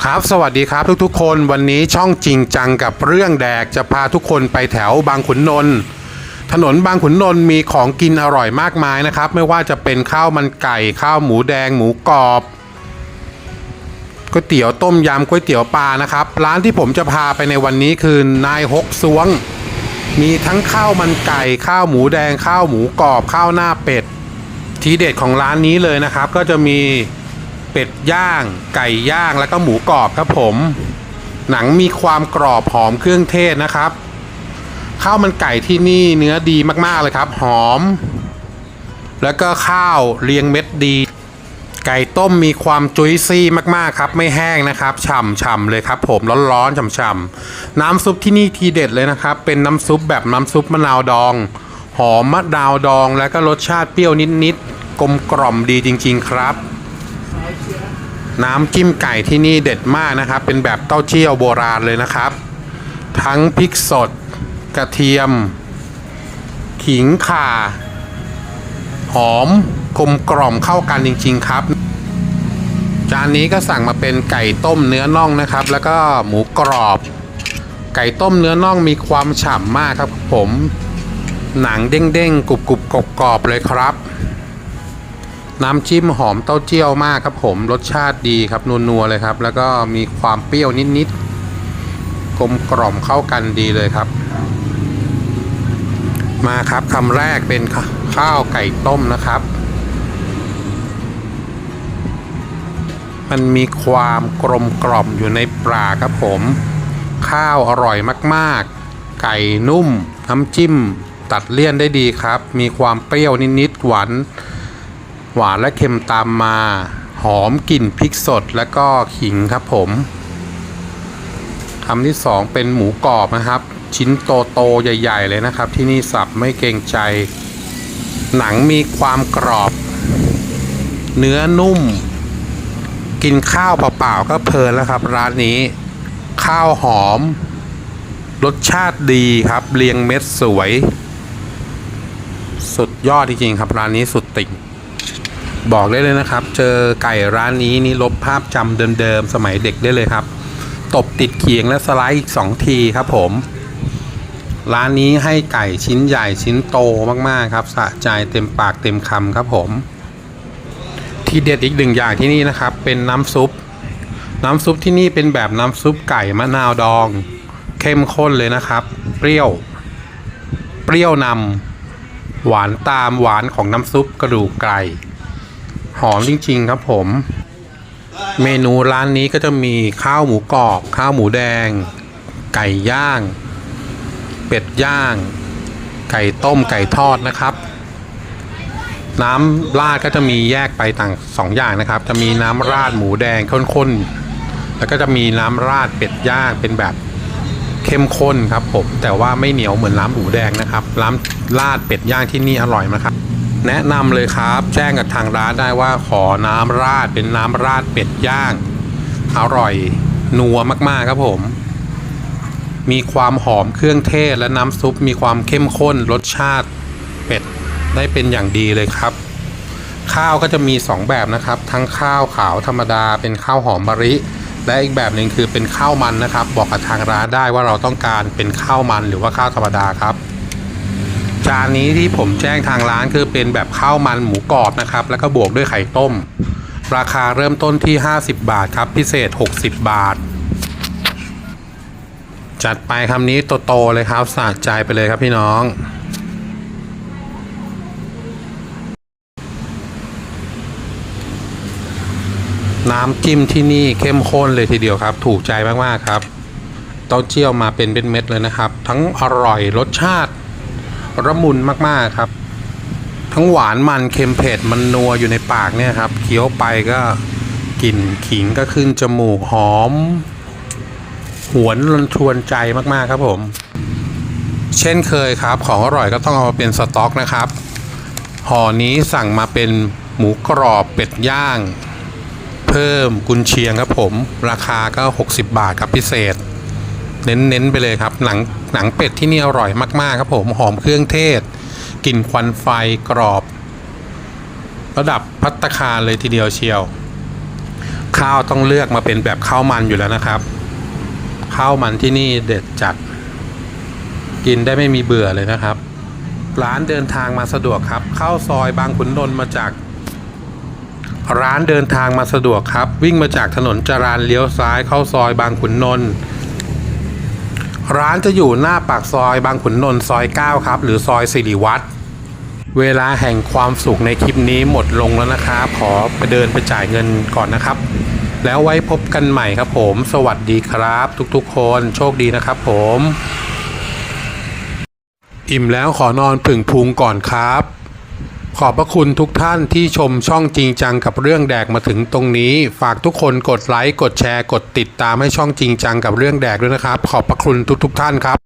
ครับสวัสดีครับทุกๆคนวันนี้ช่องจริงจังกับเรื่องแดกจะพาทุกคนไปแถวบางขุนนนท์ถนนบางขุนนนท์มีของกินอร่อยมากมายนะครับ ไม่ว่าจะเป็นข้าวมันไก่ข้าวหมูแดงหมูกรอบก๋วยเตี๋ยวต้มยำก๋วยเตี๋ยวปลานะครับ ร้านที่ผมจะพาไปในวันนี้คือนายฮกซวง มีทั้งข้าวมันไก่ข้าวหมูแดงข้าวหมูกรอบข้าวหน้าเป็ด ทีเด็ดของร้านนี้เลยนะครับ ก็จะมี เป็ดย่าง ไก่ย่างแล้วก็หมูกรอบครับผม หนังมีความกรอบหอมเครื่องเทศนะครับข้าวมันไก่ที่นี่เนื้อดีมากๆเลยครับ หอม แล้วก็ข้าวเรียงเม็ดดี ไก่ต้มมีความจุยซี่มากๆครับ ไม่แห้งนะครับฉ่ำๆเลยครับ ผมร้อนๆฉ่ำๆน้ำซุปที่นี่ทีเด็ดเลยนะครับ เป็นน้ำซุปแบบน้ำซุปมะนาวดอง หอมมะนาวดอง แล้วก็รสชาติเปรี้ยวนิดๆกลมกล่อมดีจริง ๆ ครับ น้ำจิ้มไก่ที่นี่เด็ดมากนะครับ เป็นแบบเต้าเจี้ยวโบราณเลยนะครับ ทั้งพริกสด กระเทียม ขิงข่า หอมกลมกล่อมเข้ากันจริง ๆ ครับ จานนี้ก็สั่งมาเป็นไก่ต้มเนื้อน่องนะครับ แล้วก็หมูกรอบ ไก่ต้มเนื้อน่องมีความฉ่ำมากครับผม หนังเด้งๆกรุบๆกรอบๆเลยครับ น้ำจิ้มหอมเต้าเจี้ยวมากครับผมรสชาติดีครับนัวๆเลยครับ แล้วก็มีความเปรี้ยวนิดๆกลมกล่อมเข้ากันดีเลยครับ มาครับคำแรกเป็นขข้าวไก่ต้มนะครับ มันมีความกลมกล่อมอยู่ในปลาครับผม ข้าวอร่อยมากๆ ไก่นุ่ม น้ำจิ้ม ตัดเลี่ยนได้ดีครับ มีความเปรี้ยวนิดๆหวาน หวานและเค็มตามมา หอมกลิ่นพริกสดและก็ขิงครับผมคำที่สองเป็นหมูกรอบนะครับ ชิ้นโตๆใหญ่ ๆ เลยนะครับ ที่นี่สับไม่เกรงใจ หนังมีความกรอบ เนื้อนุ่ม กินข้าวเปล่าๆก็เพลินแล้วครับ ร้านนี้ ข้าวหอม รสชาติดีครับ เรียงเม็ดสวย สุดยอดจริงๆครับ ร้านนี้สุดติ่ง บอกได้เลยนะครับ เจอไก่ร้านนี้นี่ลบภาพจำเดิมๆ สมัยเด็กได้เลยครับ ตบติดเขียงและสไลด์อีก 2 ทีครับผม ร้านนี้ให้ไก่ชิ้นใหญ่ชิ้นโตมากๆครับ สะใจเต็มปากเต็มคำครับผม ที่เด็ดอีกหนึ่งอย่างที่นี่นะครับ เป็นน้ำซุป น้ำซุปที่นี่เป็นแบบน้ำซุปไก่มะนาวดอง เข้มข้นเลยนะครับ เปรี้ยว เปรี้ยวนำหวานตามหวานของน้ำซุปกระดูกไก่ หอมจริง ๆ ครับผม เมนูร้านนี้ก็จะมีข้าวหมูกรอบ ข้าวหมูแดง ไก่ย่าง เป็ดย่าง ไก่ต้มไก่ทอดนะครับ น้ำราดก็จะมีแยกไปต่างสองอย่างนะครับ จะมีน้ำราดหมูแดงข้นๆแล้วก็จะมีน้ำราดเป็ดย่างเป็นแบบเข้มข้นครับผมแต่ว่าไม่เหนียวเหมือนน้ำหมูแดงนะครับร้านราดเป็ดย่างที่นี่อร่อยมากครับ แนะนำเลยครับ แจ้งกับทางร้านได้ว่าขอน้ำราดเป็นน้ำราดเป็ดย่าง อร่อยนัวมากๆครับผม มีความหอมเครื่องเทศและน้ำซุปมีความเข้มข้นรสชาติเป็ดได้เป็นอย่างดีเลยครับ ข้าวก็จะมี 2 แบบนะครับ ทั้งข้าวขาวธรรมดา เป็นข้าวหอมมะริ และอีกแบบหนึ่งคือเป็นข้าวมันนะครับ บอกกับทางร้านได้ว่าเราต้องการเป็นข้าวมันหรือว่าข้าวธรรมดาครับ จานนี้ที่ผมแจ้งทางร้านคือเป็นแบบข้าวมันหมูกรอบนะครับ แล้วก็บวกด้วยไข่ต้ม ราคาเริ่มต้นที่ 50 บาทครับ พิเศษ 60 บาท จัดไปคำนี้โตๆเลยครับสะใจไปเลยครับพี่น้องน้ำจิ้มที่นี่เข้มข้นเลยทีเดียวครับ ถูกใจมาก ๆ ครับ เต้าเจี้ยวมาเป็นเป็นเม็ดเลยนะครับ ทั้งอร่อยรสชาติ ระมุนมากๆครับ ทั้งหวานมันเค็มเผ็ดมันนัวอยู่ในปากเนี่ยครับเคี้ยวไปก็กลิ่นขิงก็ขึ้นจมูกหอม หวนรนชวนใจมากๆครับผม เช่นเคยครับ ของอร่อยก็ต้องเอามาเป็นสต็อกนะครับห่อนี้สั่งมาเป็นหมูกรอบเป็ดย่าง เพิ่มกุนเชียงครับผม ราคาก็ 60 บาทครับพิเศษ เน้นๆไปเลยครับหนังหนังเป็ดที่นี่อร่อยมากๆครับผมหอมเครื่องเทศกลิ่นควันไฟกรอบ ระดับพัตตาคาเลยทีเดียวเชียวขข้าวต้องเลือกมาเป็นแบบข้าวมันอยู่แล้วนะครับ ข้าวมันที่นี่เด็ดจัด กินได้ไม่มีเบื่อเลยนะครับ ร้านเดินทางมาสะดวกครับเข้าซอยบางขุนนนท์มาจาก ร้านเดินทางมาสะดวกครับ วิ่งมาจากถนนจรานเลี้ยวซ้ายเข้าซอยบางขุนนนท์ ร้านจะอยู่หน้าปากซอยบางขุนนนท์ซอย 9 ครับ หรือซอยสิริวัตรเวลาแห่งความสุขในคลิปนี้หมดลงแล้วนะครับ ขอไปเดินไปจ่ายเงินก่อนนะครับ แล้วไว้พบกันใหม่ครับผม สวัสดีครับ ทุกๆ คนโชคดีนะครับผม อิ่มแล้วขอนอนผึ่งพุงก่อนครับ ขอบพระคุณทุกท่านที่ชมช่องจริงจังกับเรื่องแดกมาถึงตรงนี้ ฝากทุกคนกดไลค์กดแชร์ กดติดตามให้ช่องจริงจังกับเรื่องแดกด้วยนะครับ ขอบพระคุณทุกๆท่านครับ